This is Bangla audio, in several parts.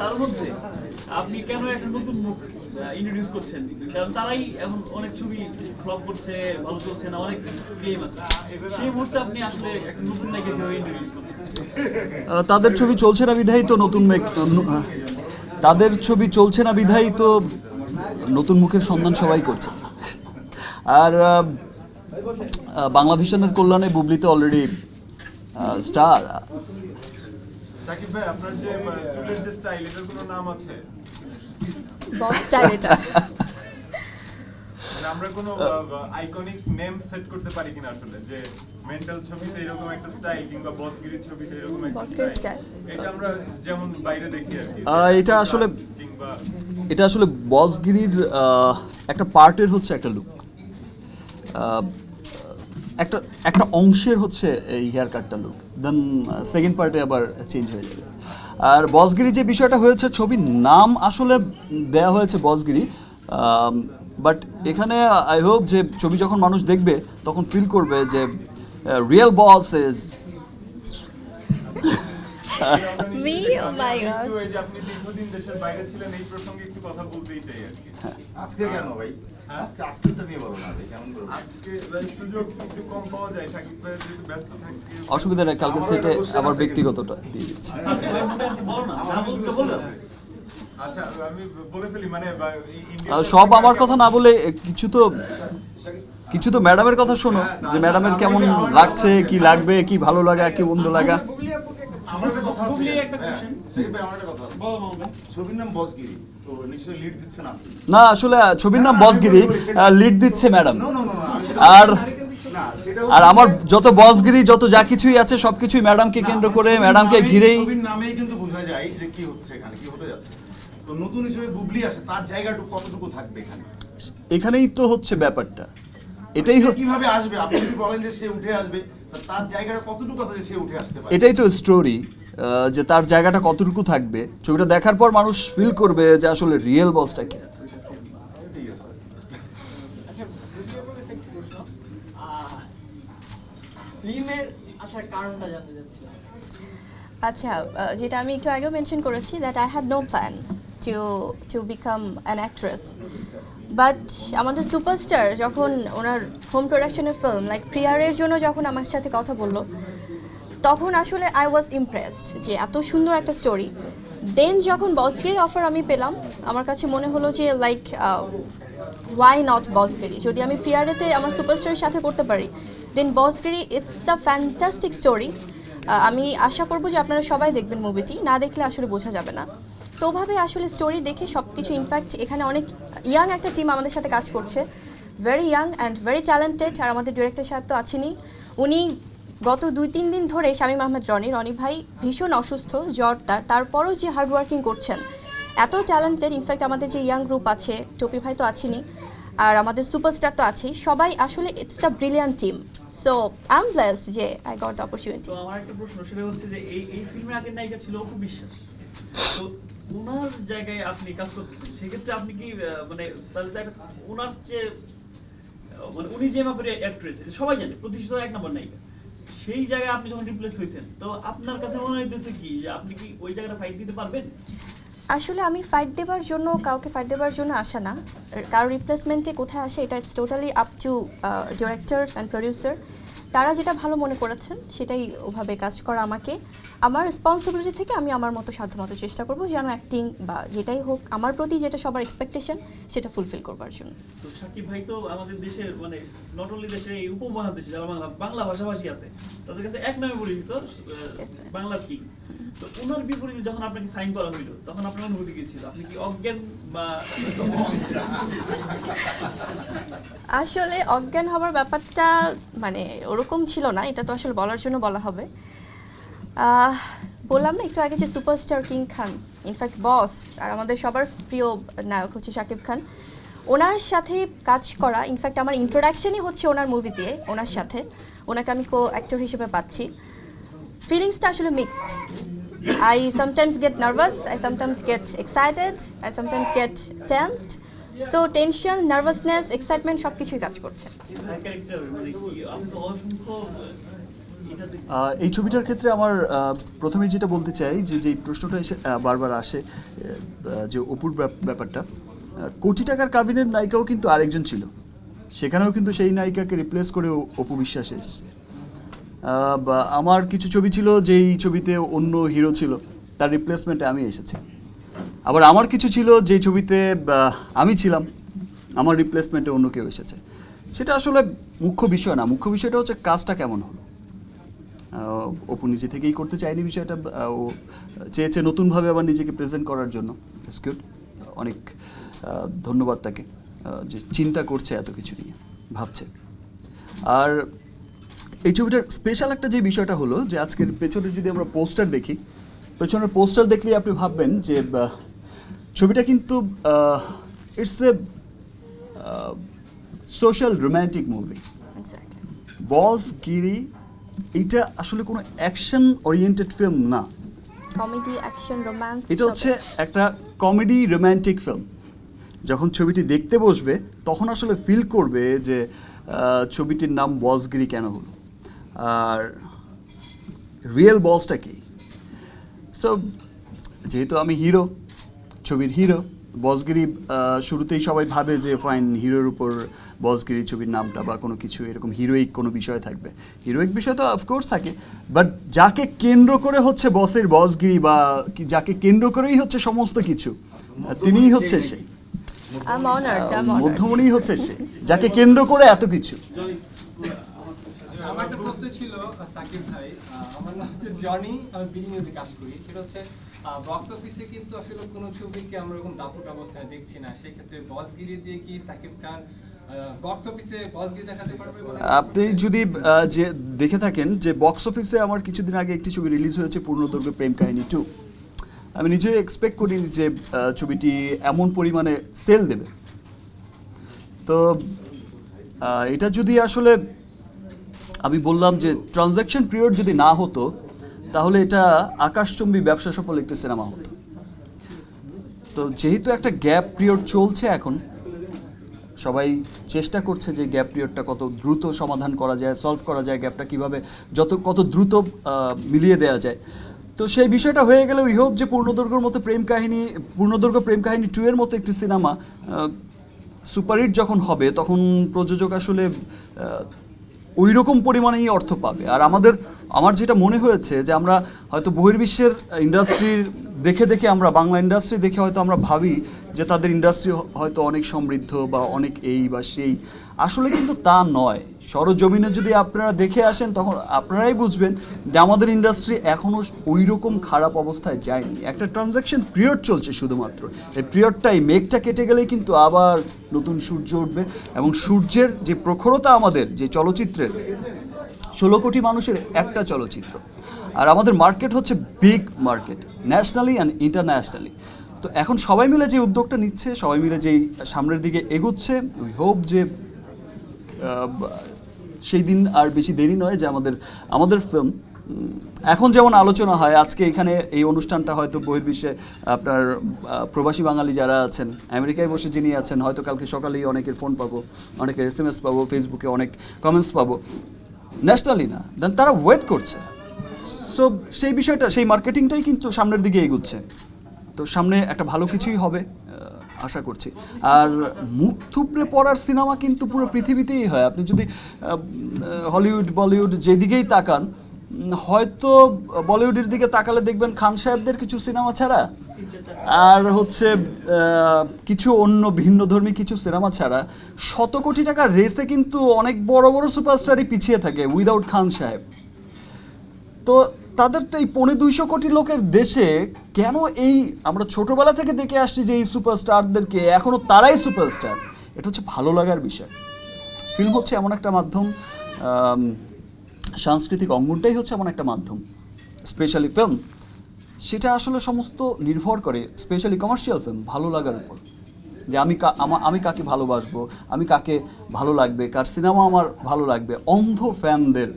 তার মধ্যে আপনি কেন একটা নতুন মুখ ইন্ট্রোডিউস করছেন? কারণ তারাই এখন অনেক ছবি ফ্লপ করছে, ভালো চলছে না, অনেক গেম আছে। সেই মুহূর্তে আপনি আসলে একটা নতুন ইন্ট্রোডিউস করছেন? তাদের ছবি চলছে না বিধাই তো নতুন তাদের ছবি চলছে না বিধাই তো নতুন মুখের সন্ধান সবাই করছে। আর বাংলা ভিশনের কল্যাণে বুবলিতে অলরেডি স্টার সাকিব ভাই আপনার যে আহ, চুলের যে স্টাইল এটার কোনো নাম আছে? বস স্টাইল এটা। মানে আমরা কোনো আইকনিক নেম সেট করতে পারি কিনা আসলে যে মেন্টাল ছবিতে এরকম একটা স্টাইল কিংবা বসগিরি ছবিতে এরকম একটা স্টাইল এটা আমরা যেমন বাইরে দেখি আর কি এটা আসলে- কিংবা এটা আসলে বসগিরির আহ, একটা পার্টের হচ্ছে একটা লুক একটা একটা অংশের হচ্ছে এই হেয়ার কাটটা লুক দেন সেকেন্ড পার্টে আবার চেঞ্জ হয়ে যাবে আর বসগিরি যে বিষয়টা হয়েছে ছবির নাম আসলে দেয়া হয়েছে বসগিরি বাট এখানে আই হোপ যে ছবি যখন মানুষ দেখবে তখন ফিল করবে যে real boss is Me? My God. একটু এই যে আপনি দীর্ঘদিন দেশের বাইরে ছিলেন এই প্রসঙ্গে একটু কথা বলতেই চাই আর কি আজকে কেন ভাই আজকে আজকেরটা নিয়ে বলো না কেমন আজকে সুযোগ একটু কম পাওয়া যায় সাকিব ভাই যেহেতু ব্যস্ত থাকে অসুবিধা নেই কালকে সেটে আবার ব্যক্তিগতটা দিয়ে দিচ্ছি। আচ্ছা মনে আচ্ছা আমি বলে ফেলি মানে সব আমার কথা না বলে কিছু তো কিছু তো ম্যাডামের কথা শোনো যে ম্যাডামের কেমন লাগছে কি লাগবে কি ভালো লাগা কি বন্ধু লাগা? আমার কথা আছে। না আসলে ছবির নাম বসগিরি লিড দিচ্ছে ম্যাডাম আর আর আমার যত বসগিরি যত যা কিছুই আছে সবকিছুই ম্যাডামকে কেন্দ্র করে ম্যাডামকে ঘিরেই নামেই কিন্তু বোঝা যায় যে কি হচ্ছে এখানে কি হতে যাচ্ছে। তো নতুন হিসেবে বুবলি আসে তার জায়গাটুকু কতটুকু থাকবে এখানে? এখানেই তো হচ্ছে ব্যাপারটা। এটাই কীভাবে আসবে? আপনি যদি বলেন যে সে উঠে আসবে তার জায়গাটা কতটুকু আছে সে উঠে আসতে পারে? এটাই তো স্টোরি যে তার জায়গাটা কতটুকু থাকবে ছবিটা দেখার পর মানুষ ফিল করবে যে আসলে রিয়েল বসটা কি। আচ্ছা আচ্ছা যেটা আমি একটু আগেও মেনশন করেছি that I had no plan to to become an actress but আমাদের সুপারস্টার যখন ওনার হোম প্রোডাকশনের ফিল্ম লাইক প্রিয়ারের জন্য যখন আমার সাথে কথা বলল তখন আসলে আই ওয়াজ ইমপ্রেসড যে এত সুন্দর একটা স্টোরি দেন যখন বসগিরির অফার আমি পেলাম, আমার কাছে মনে হলো যে লাইক ওয়াই নট বসগিরি যদি আমি প্রিয়ারেতে আমার সুপারস্টারের সাথে করতে পারি then Bossgiri it's a fantastic story আমি আশা করব যে আপনারা সবাই দেখবেন মুভিটি না দেখলে আসলে বোঝা যাবে না। তো ওভাবে আসলে স্টোরি দেখে সব কিছু ইনফ্যাক্ট এখানে অনেক ইয়াং একটা টিম আমাদের সাথে কাজ করছে। Very young and very talented আর আমাদের ডিরেক্টর সাহেব তো আছেনই। উনি গত দুই তিন দিন ধরে শামীম আহমেদ রনি রনি ভাই ভীষণ অসুস্থ, জ্বর তার, তারপরও যে হার্ড ওয়ার্কিং করছেন। এত ট্যালেন্টেড ইনফ্যাক্ট আমাদের যে ইয়াং গ্রুপ আছে, টপি ভাই তো আছেনই, আর আমাদের সুপারস্টার তো আছেই, সবাই আসলে it's a brilliant team so I am blessed যে আই গট দ্য অপরচুনিটি আমার একটা প্রশ্ন, সেটা হচ্ছে যে এই এই ফিল্মের আগের নায়িকা ছিল অপু বিশ্বাস। তো ওনার জায়গায় আপনি কাজ করতেছেন, সেক্ষেত্রে আপনি কি মানে তাহলে তো ওনার যে মানে উনি যে ব্যাপারে অ্যাক্ট্রেস সবাই জানে, প্রতিষ্ঠিত এক নম্বর নায়িকা। সেই জায়গায় আপনি যখন রিপ্লেস হয়েছেন, তো আপনার কাছে মনে হইতেছে কি আপনি কি ওই জায়গাটা ফাইট দিতে পারবেন? আসলে আমি ফাইট দেবার জন্য কাউকে ফাইট দেবার জন্য আসা না। কারও রিপ্লেসমেন্টে কোথায় আসে এটা it's totally up to director and producer তারা যেটা ভালো মনে করেছেন, সেটাই ওভাবে কাজ করা আমাকে। আমার রেসপন্সিবিলিটি থেকে আমি আমার মতো সাধ্যমতো চেষ্টা করব যেন অ্যাক্টিং বা যেটাই হোক আমার প্রতি যেটা সবার এক্সপেকটেশন সেটা ফুলফিল করবার জন্য। তো সাকিব ভাই তো আমাদের দেশের মানে নট অনলি দেশের এই উপমহাদেশে যারা বাংলা বাংলা ভাষাভাষী আছে তাদের কাছে এক নামে পরিচিত বাংলার কি তো ওনার বিপরীতে যখন আপনাকে সাইন করা হইল তখন আপনার অনুভূতি কি ছিল? আপনি কি অজ্ঞান বা আসলে অজ্ঞান হবার ব্যাপারটা মানে ওরকম ছিল না এটা তো আসলে বলার জন্য বলা হবে। বললাম না একটু আগে যে superstar king Khan in fact boss আর আমাদের সবার প্রিয় নায়ক হচ্ছে শাকিব খান ওনার সাথে কাজ করা ইনফ্যাক্ট আমার ইন্ট্রোডাকশনই হচ্ছে ওনার মুভি দিয়ে ওনার সাথে ওনাকে আমি কো অ্যাক্টর হিসেবে পাচ্ছি ফিলিংসটা আসলে mixed I sometimes get nervous I sometimes get excited I sometimes get tensed. So tension, nervousness excitement সব কিছুই কাজ করছে এই ছবিটার ক্ষেত্রে আমার প্রথমে যেটা বলতে চাই যে যে প্রশ্নটা এসে বারবার আসে যে অপুর ব্যাপ- ব্যাপারটা কোটি টাকার কাবিনের নায়িকাও কিন্তু আরেকজন ছিল। সেখানেও কিন্তু সেই নায়িকাকে রিপ্লেস করে অপু বিশ্বাস এসছে। বা আমার কিছু ছবি ছিল যেই ছবিতে অন্য হিরো ছিল, তার রিপ্লেসমেন্টে আমি এসেছি। আবার আমার কিছু ছিল যেই ছবিতে আমি ছিলাম, আমার রিপ্লেসমেন্টে অন্য কেউ এসেছে। সেটা আসলে মুখ্য বিষয় না। মুখ্য বিষয়টা হচ্ছে কাজটা কেমন হলো? অপু নিজে থেকেই করতে চায়নি বিষয়টা ও চেয়েছে নতুনভাবে আবার নিজেকে প্রেজেন্ট করার জন্য। ইটস গুড অনেক ধন্যবাদ তাকে যে চিন্তা করছে এত কিছু নিয়ে ভাবছে। আর এই ছবিটার স্পেশাল একটা যে বিষয়টা হলো যে আজকের পেছনে যদি আমরা পোস্টার দেখি পেছনের পোস্টার দেখলেই আপনি ভাববেন যে ছবিটা কিন্তু it's a social romantic movie Bossgiri এটা আসলে কোনো অ্যাকশন ওরিয়েন্টেড ফিল্ম না। কমেডি অ্যাকশন রোম্যান্স এটা হচ্ছে একটা কমেডি রোম্যান্টিক ফিল্ম যখন ছবিটি দেখতে বসবে তখন আসলে ফিল করবে যে ছবিটির নাম বসগিরি কেন হলো? আর রিয়েল বসটা কি? সো যেহেতু আমি হিরো ছবির হিরো বসগিরি শুরুতেই সবাই ভাবে যে ফাইন হিরোর উপর বসগিরি ছবির নামটা বা কোনো কিছু এরকম হিরোইক কোনো বিষয় থাকবে। হিরোইক বিষয় তো অফকোর্স থাকে বাট যাকে কেন্দ্র করে হচ্ছে বসের বসগিরি বা যাকে কেন্দ্র করেই হচ্ছে সমস্ত কিছু তিনিই হচ্ছে সেই। মধ্যমণি হচ্ছে সে যাকে কেন্দ্র করে এত কিছু। আমার একটা প্রশ্ন ছিল সাকিব ভাই আমার নাম হচ্ছে জনি আমি বিডি নিউজে কাজ করি সেটা হচ্ছে বক্স অফিসে কিন্তু আসলে কোনো ছবিকে আমরা এরকম অবস্থায় দেখছি না। সেক্ষেত্রে বসগিরি দিয়ে কি সাকিব খান আপনি যদি যে দেখে থাকেন যে বক্স অফিসে আমার কিছুদিন আগে একটি ছবি রিলিজ হয়েছে পূর্ণদৈর্ঘ্য প্রেম কাহিনী টু আমি নিজে এক্সপেক্ট করিনি যে ছবিটি এমন পরিমাণে সেল দেবে। তো এটা যদি আসলে আমি বললাম যে ট্রানজ্যাকশন পিরিয়ড যদি না হতো তাহলে এটা আকাশচুম্বী ব্যবসা সফল একটি সিনেমা হতো। তো যেহেতু একটা গ্যাপ পিরিয়ড চলছে এখন, সবাই চেষ্টা করছে যে গ্যাপ পিরিয়ডটা কত দ্রুত সমাধান করা যায় সলভ করা যায়, গ্যাপটা কীভাবে যত, কত দ্রুত মিলিয়ে দেওয়া যায়। তো সেই বিষয়টা হয়ে গেলে উই হোপ যে পূর্ণদৈর্ঘ্যর মতো প্রেম কাহিনী, পূর্ণদৈর্ঘ্য প্রেম কাহিনী টু এর মতো একটি সিনেমা সুপারহিট যখন হবে, তখন প্রযোজক আসলে ওই রকম পরিমাণেই অর্থ পাবে। আর আমাদের, আমার যেটা মনে হয়েছে যে আমরা হয়তো বহির্বিশ্বের ইন্ডাস্ট্রির দেখে দেখে আমরা, বাংলা ইন্ডাস্ট্রি দেখে হয়তো আমরা ভাবি যে তাদের ইন্ডাস্ট্রি হয়তো অনেক সমৃদ্ধ বা অনেক এই বা সেই। আসলে কিন্তু তা নয়। সরজমিনে যদি আপনারা দেখে আসেন, তখন আপনারাই বুঝবেন যে আমাদের ইন্ডাস্ট্রি এখনও ওই রকম খারাপ অবস্থায় যায়নি। একটা ট্রানজ্যাকশন পিরিয়ড চলছে শুধুমাত্র। এই পিরিয়ডটাই মেঘটা কেটে গেলেই কিন্তু আবার নতুন সূর্য উঠবে এবং সূর্যের যে প্রখরতা আমাদের, যে চলচ্চিত্রের, ষোলো কোটি মানুষের একটা চলচ্চিত্র। আর আমাদের মার্কেট হচ্ছে big market nationally and internationally তো এখন সবাই মিলে যে উদ্যোগটা নিচ্ছে, সবাই মিলে যেই সামনের দিকে এগুচ্ছে উই হোপ যে সেই দিন আর বেশি দেরি নয় যে আমাদের আমাদের ফিল্ম এখন যেমন আলোচনা হয়, আজকে এখানে এই অনুষ্ঠানটা হয়তো বহির্বিশ্বে আপনার প্রবাসী বাঙালি যারা আছেন, আমেরিকায় বসে যিনি আছেন, হয়তো কালকে সকালেই অনেকের ফোন পাবো, অনেকের এস এম এস পাবো ফেসবুকে অনেক কমেন্টস পাবো। ন্যাশনালি না, দেন তারা ওয়েট করছে। সো সেই বিষয়টা, সেই মার্কেটিংটাই কিন্তু সামনের দিকে এগুচ্ছে। তো সামনে একটা ভালো কিছুই হবে আশা করছি। আর মুখ থুবড়ে পড়ার সিনেমা কিন্তু পুরো পৃথিবীতেই হয়। আপনি যদি হলিউড, বলিউড যেদিকেই তাকান হয়তো বলিউডের দিকে তাকালে দেখবেন খান সাহেবদের কিছু সিনেমা ছাড়া। আর হচ্ছে কিছু অন্য ভিন্ন ধর্মী কিছু সিনেমা ছাড়া। শত কোটি টাকার রেসে কিন্তু অনেক বড় বড় সুপারস্টারই পিছিয়ে থাকে উইদাউট খান সাহেব। তো তাদের তো এই পৌনে দুইশো কোটি লোকের দেশে কেন এই আমরা ছোটবেলা থেকে দেখে আসছি যে এই সুপারস্টারদেরকে এখনও তারাই সুপারস্টার? এটা হচ্ছে ভালো লাগার বিষয়। ফিল্ম হচ্ছে এমন একটা মাধ্যম সাংস্কৃতিক অঙ্গনটাই হচ্ছে এমন একটা মাধ্যম, স্পেশালি ফিল্ম। সেটা আসলে সমস্ত নির্ভর করে, স্পেশালি কমার্শিয়াল ফিল্ম, ভালো লাগার উপর। যে আমি আমি কাকে ভালোবাসবো, আমি কাকে ভালো লাগবে, কার সিনেমা আমার ভালো লাগবে, অন্ধ ফ্যানদের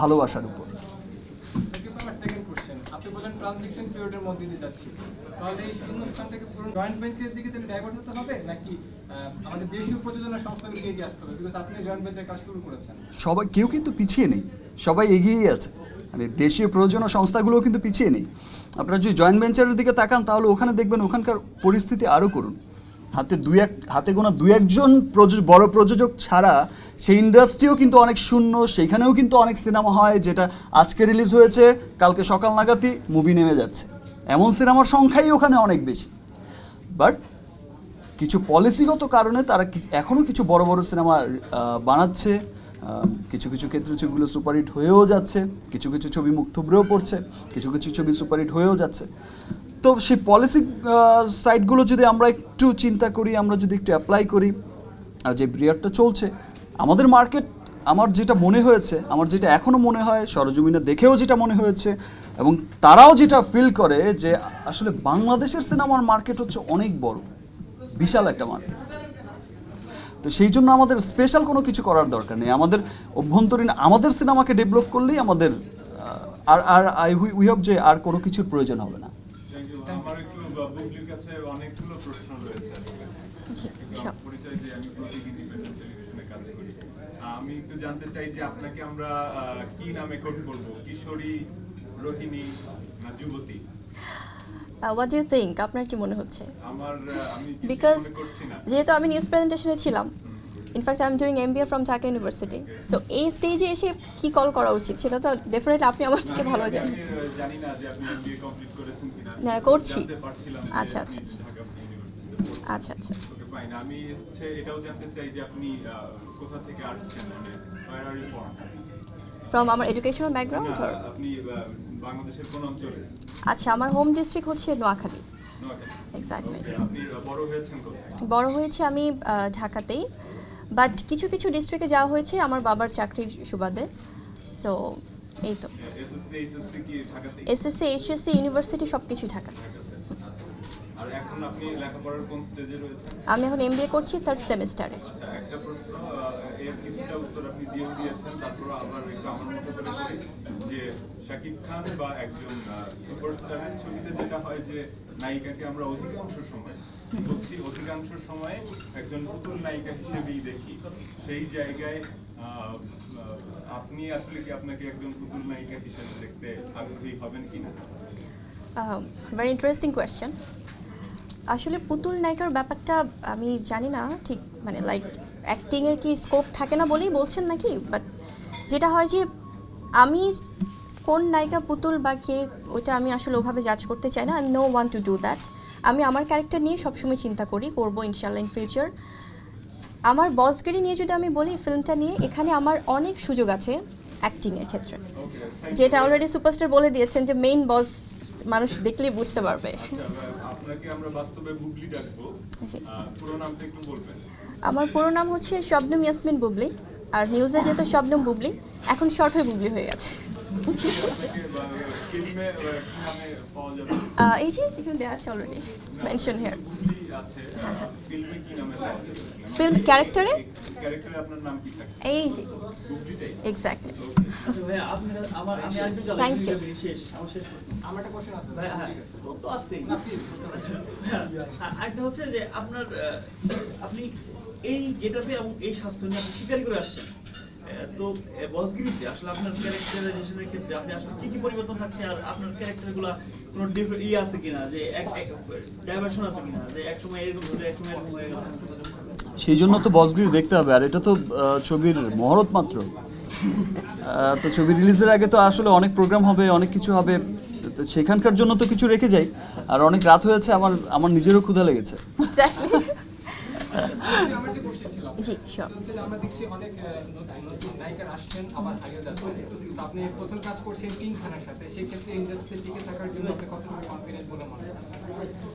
ভালোবাসার উপর সাকিব ভাই, আমার সেকেন্ড কোশ্চেন আপনি বলেন ট্রানজেকশন পিরিয়ডের মধ্যে দিয়ে যাচ্ছি। তাহলে এই শূন্যস্থানটাকে পুরো জয়েন্ট বেঞ্চের দিকে তাহলে ডাইভার্ট হতে হবে, নাকি আমাদের দেশীয় প্রযোজনা সংস্থাগুলো এগিয়ে আসতে হবে? বিকজ আপনি জয়েন্ট বেঞ্চের কাজ শুরু করেছেন। সবাই কেউ কিন্তু পিছিয়ে নেই। সবাই এগিয়েই আছে। মানে দেশীয় প্রযোজনা সংস্থাগুলোও কিন্তু পিছিয়ে নেই। আপনারা যদি জয়েন্ট ভেঞ্চারের দিকে তাকান, তাহলে ওখানে দেখবেন ওখানকার পরিস্থিতি আরও করুন। হাতে দুই এক, হাতে গোনা দুই একজন বড় প্রযোজক ছাড়া সেই ইন্ডাস্ট্রিও কিন্তু অনেক শূন্য সেখানেও কিন্তু অনেক সিনেমা হয় যেটা আজকে রিলিজ হয়েছে, কালকে সকাল নাগাদই মুভি নেমে যাচ্ছে। এমন সিনেমার সংখ্যাই ওখানে অনেক বেশি। বাট কিছু পলিসিগত কারণে তারা এখনও কিছু বড় বড় সিনেমা বানাচ্ছে কিছু কিছু ক্ষেত্রে ছবিগুলো সুপারহিট হয়েও যাচ্ছে, কিছু কিছু ছবি মুখ থুবড়েও পড়ছে, কিছু কিছু ছবি সুপারহিট হয়েও যাচ্ছে। তো সেই পলিসি সাইডগুলো যদি আমরা একটু চিন্তা করি, আমরা যদি একটু অ্যাপ্লাই করি, আর যে পিরিয়ডটা চলছে, আমাদের মার্কেট আমার যেটা মনে হয়েছে, আমার যেটা এখনও মনে হয়, সরজমিনে দেখেও যেটা মনে হয়েছে, এবং তারাও যেটা ফিল করে যে আসলে বাংলাদেশের সিনেমার মার্কেট হচ্ছে অনেক বড়, বিশাল একটা মার্কেট তো সেই জন্য আমাদের স্পেশাল কোনো কিছু করার দরকার নেই। আমাদের অভ্যন্তরীণ, আমাদের সিনেমাকে ডেভেলপ করলেই আমাদের আর আর, আই উই হোপ যে আর কোনো কিছুর প্রয়োজন হবে না। যে আমি প্রতীক ইন্ডিপেন্ডেন্ট টেলিভিশনে কাজ করি। আমি একটু জানতে চাই যে আপনাকে আমরা কি নামে কোড করব? কিশোরী রোহিণী না যুবতী? হোয়াট ডু থিঙ্ক আপনার কি মনে হচ্ছে? আমার আমি বিকজ যেহেতু আমি নিউজ প্রেজেন্টেশনে ছিলাম in fact I am doing M from Dhaka university so এই স্টেজে এসে কি কল করা উচিত? সেটা তো ডেফিনেটলি আপনি আমার থেকে ভালো জানেন। না করছি। আচ্ছা, আচ্ছা, আচ্ছা। আচ্ছা আচ্ছা। ফাইন আমি হচ্ছে এটাও জানতে চাই যে আপনি কোথা থেকে আসছেন? মানে? ফ্রম আমার এডুকেশনাল ব্যাকগ্রাউন্ড আপনি বাংলাদেশের কোন অঞ্চলে? আচ্ছা আমার হোম ডিস্ট্রিক্ট হচ্ছে নোয়াখালী। এক্স্যাক্টলি আপনি বড় হয়েছেন কোথায়? বড় হয়েছে আমি ঢাকাতেই। বাট কিছু কিছু ডিস্ট্রিক্টে যাওয়া হয়েছে আমার বাবার চাকরির সুবাদে। সো এই তো। এসএসসি এইচএসসি ঢাকাতে ইউনিভার্সিটি সব কিছুই ঢাকা আর এখন আপনি লেখাপড়ার কোন স্টেজে রয়েছেন? আমি এখন এম করছি থার্ড সেমিস্টারে আচ্ছা একটা প্রশ্ন এর কিছুটা উত্তর আপনি দিয়েও দিয়েছেন তারপর আবার একটু আমার মতো করে যে শাকিব খান বা একজন সুপারস্টারের ছবিতে যেটা হয় যে নায়িকাকে আমরা অধিকাংশ সময় বলছি অধিকাংশ সময় একজন পুতুল নায়িকা হিসেবেই দেখি। সেই জায়গায় আপনি আসলে কি আপনাকে একজন পুতুল নায়িকা হিসেবে দেখতে আগ্রহী হবেন কিনা? ভেরি ইন্টারেস্টিং কোয়েশ্চেন আসলে পুতুল নায়িকার ব্যাপারটা আমি জানি না, ঠিক মানে লাইক অ্যাক্টিংয়ের কি স্কোপ থাকে না বলেই বলছেন নাকি? বাট যেটা হয় যে আমি কোন নায়িকা পুতুল বা কে ওটা আমি আসলে ওভাবে জাজ করতে চাই না। I know one to do that আমি আমার ক্যারেক্টার নিয়ে সবসময় চিন্তা করি, করব ইনশাল্লাহ ইন ফিউচার আমার বসগিরি নিয়ে যদি আমি বলি ফিল্মটা নিয়ে, এখানে আমার অনেক সুযোগ আছে অ্যাক্টিংয়ের ক্ষেত্রে। যেটা অলরেডি সুপারস্টার বলে দিয়েছেন যে মেইন বস মানুষ দেখলেই বুঝতে পারবে। আপনাকে আমরা বাস্তবে বুবলি ডাকবো। পুরো নামটা একটু বলবেন। আমার পুরো নাম হচ্ছে শবনম ইয়াসমিন বুবলি আর নিউজে যেহেতু শবনম বুবলি এখন শর্ট হয়ে বুবলি হয়ে গেছে। পাওয়া এই যে অলরেডি মেনশন হেয়ার ফিল্মে ক্যারেক্টারে এই যে এক্স্যাক্টলি আমার আমি আরেকটু হচ্ছে যে আপনার আপনি এই যেটাতে এবং এই স্বাস্থ্য নিয়ে আপনি স্বীকার করে আসছেন। তো বসগিরিতে আসলে আপনার ক্যারেক্টারাইজেশনের ক্ষেত্রে আপনি আসলে কি কি পরিবর্তন থাকছে আর আপনার ক্যারেক্টারগুলো কোনো ডিফারেন্ট ই আছে কিনা? যে এক ডাইভার্সন আছে কিনা? যে এক সময় এরকম হলে এক সময় এরকম হয়ে গেল। সেই জন্য তো বসগিরি দেখতে হবে আর এটা তো ছবির মহরত মাত্র। তো ছবি রিলিজের আগে তো আসলে অনেক প্রোগ্রাম হবে অনেক কিছু হবে। তো সেখানকার জন্য তো কিছু রেখে যাই। আর অনেক রাত হয়েছে আমার আমার নিজেরও ক্ষুধা লেগেছে এক্স্যাক্টলি আমার একটা কোশ্চেন ছিল আপনার। জি, যে আমরা দেখছি অনেক নতুন নায়িকার আসছেন আবার হারিয়ে যাচ্ছেন আপনি প্রথম কাজ করছেন টিম খানের সাথে সেই ক্ষেত্রে ইন্ডাস্ট্রিতে থাকার জন্য আপনি কতটুকু কনফিডেন্ট বলে মনে হচ্ছে